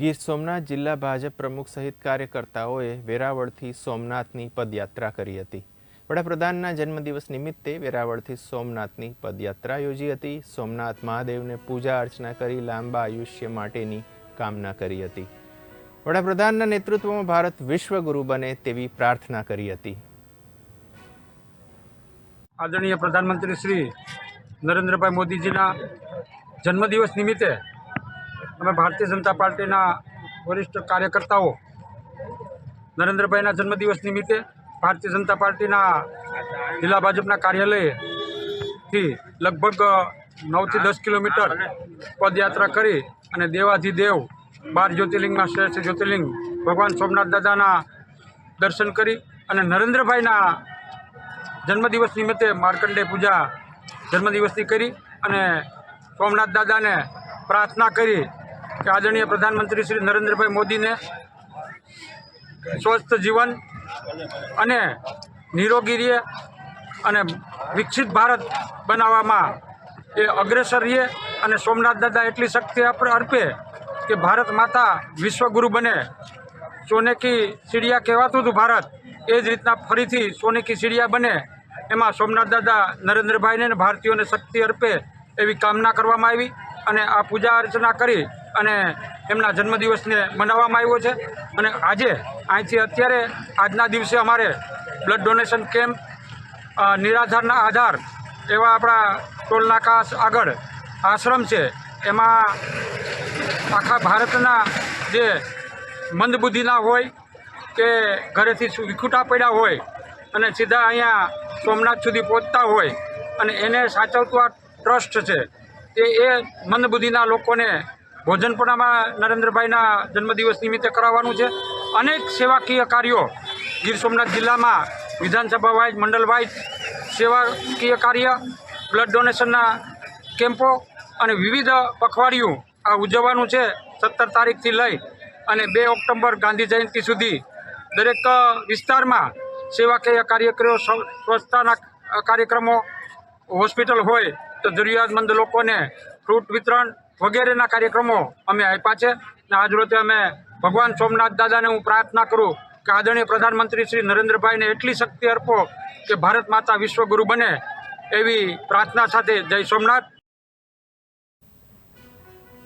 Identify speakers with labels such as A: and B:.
A: ગીર સોમનાથ જિલ્લા ભાજપ પ્રમુખ સહિત કાર્યકર્તાઓએ વેરાવળથી સોમનાથની પદયાત્રા કરી હતી. વડાપ્રધાનના જન્મદિવસ નિમિત્તે વેરાવળથી સોમનાથની પદયાત્રા યોજી હતી. સોમનાથ મહાદેવને પૂજા અર્ચના કરી લાંબા આયુષ્ય માટેની કામના કરી હતી. વડાપ્રધાનના નેતૃત્વમાં ભારત વિશ્વગુરુ બને તેવી પ્રાર્થના કરી હતી.
B: આદરણીય પ્રધાનમંત્રી શ્રી નરેન્દ્રભાઈ મોદીજીના જન્મદિવસ નિમિત્તે અમે ભારતીય જનતા પાર્ટીના વરિષ્ઠ કાર્યકર્તાઓ નરેન્દ્રભાઈના જન્મદિવસ નિમિત્તે ભારતીય જનતા પાર્ટીના જિલ્લા ભાજપના કાર્યાલયથી લગભગ નવથી દસ કિલોમીટર પદયાત્રા કરી અને દેવાધિદેવ બાર જ્યોતિર્લિંગમાં શ્રેષ્ઠ જ્યોતિર્લિંગ ભગવાન સોમનાથ દાદાના દર્શન કરી અને નરેન્દ્રભાઈના જન્મદિવસ નિમિત્તે માર્કંડે પૂજા જન્મદિવસની કરી અને સોમનાથ દાદાને પ્રાર્થના કરી કે આદરણીય પ્રધાનમંત્રી શ્રી નરેન્દ્રભાઈ મોદીને સ્વસ્થ જીવન અને નિરોગી રહે અને વિકસિત ભારત બનાવવામાં એ અગ્રેસર રહીએ અને સોમનાથ દાદા એટલી શક્તિ અર્પે કે ભારત માતા વિશ્વગુરુ બને. સોને કી ચીડિયા કહેવાતું હતું ભારત. એ જ રીતના ફરીથી સોને કી ચીડિયા બને. એમાં સોમનાથ દાદા નરેન્દ્રભાઈને ભારતીયોને શક્તિ અર્પે એવી કામના કરવામાં આવી. અને આ પૂજા અર્ચના કરી અને એમના જન્મદિવસને મનાવવામાં આવ્યો છે. અને આજે અહીંથી અત્યારે આજના દિવસે અમારે બ્લડ ડોનેશન કેમ્પ નિરાધારના આધાર એવા આપણા ટોલનાકા આગળ આશ્રમ છે. એમાં આખા ભારતના જે મંદબુદ્ધિના હોય કે ઘરેથી વિખૂટા પડ્યા હોય અને સીધા અહીંયા સોમનાથ સુધી પહોંચતા હોય અને એને સાચવતું આ ટ્રસ્ટ છે. તે એ મંદબુદ્ધિના લોકોને ભોજનપણામાં નરેન્દ્રભાઈના જન્મદિવસ નિમિત્તે કરાવવાનું છે. અનેક સેવાકીય કાર્યો ગીર સોમનાથ જિલ્લામાં વિધાનસભા વાઇઝ મંડળ વાઇઝ સેવાકીય કાર્ય, બ્લડ ડોનેશનના કેમ્પો અને વિવિધ પખવાડિયું આ ઉજવવાનું છે સત્તર તારીખથી લઈ અને બે ઓક્ટોબર ગાંધી જયંતિ સુધી. દરેક વિસ્તારમાં સેવાકીય કાર્યક્રમો સ્વ- સ્વચ્છતાના કાર્યક્રમો, હોસ્પિટલ હોય તો જરૂરિયાતમંદ લોકોને ફ્રૂટ વિતરણ વગેરેના કાર્યક્રમો અમે આપ્યા છે. અને આજરોતે અમે ભગવાન સોમનાથ દાદાને હું પ્રાર્થના કરું કે આદરણીય પ્રધાનમંત્રી શ્રી નરેન્દ્રભાઈને એટલી શક્તિ અર્પો કે ભારત માતા વિશ્વગુરુ બને એવી પ્રાર્થના સાથે જય સોમનાથ.